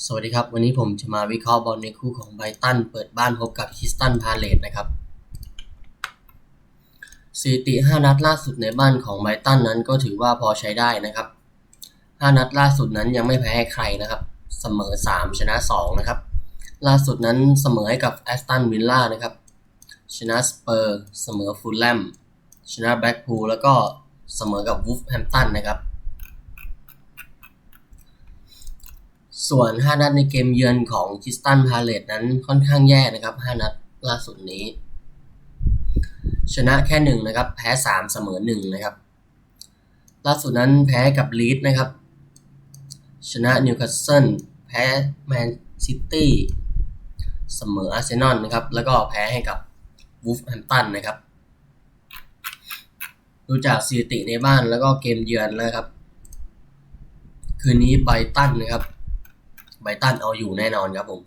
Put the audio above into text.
สวัสดีครับ วันนี้ผมจะมาวิเคราะห์บอลในคู่ของไบรตันเปิดบ้านพบกับคิสตันพาเลตนะครับสถิติ 5 นัดล่าสุดในบ้านของไบรตันนั้นก็ถือว่าพอใช้ได้นะครับ 5 นัดล่าสุดนั้นยังไม่แพ้ใครนะครับ เสมอ 3 ชนะ 2 นะครับ ล่าสุดนั้นเสมอให้กับแอสตันวิลล่านะครับ ชนะสเปอร์ เสมอฟูลแลม ชนะแบล็กพูลแล้วก็เสมอกับวูฟแฮมตันนะครับ ส่วน 5 นัดในเกมเยือนของคิสตันพาเลตนั้นค่อนข้างแย่นะครับ 5 นัดล่าสุดนี้ ชนะแค่ 1 นะครับ แพ้ 3 เสมอ 1 นะครับ ล่าสุดนั้นแพ้กับลีดนะครับ ชนะนิวคาสเซิลแพ้แมนซิตี้เสมออาร์เซนอลนะครับ แล้วก็แพ้ให้กับวูฟแฮมตันนะครับ ดูจากสถิติในบ้านแล้วก็เกมเยือนแล้วครับ คืนนี้ไบตันนะครับ ไบตันเอาอยู่แน่นอนครับผม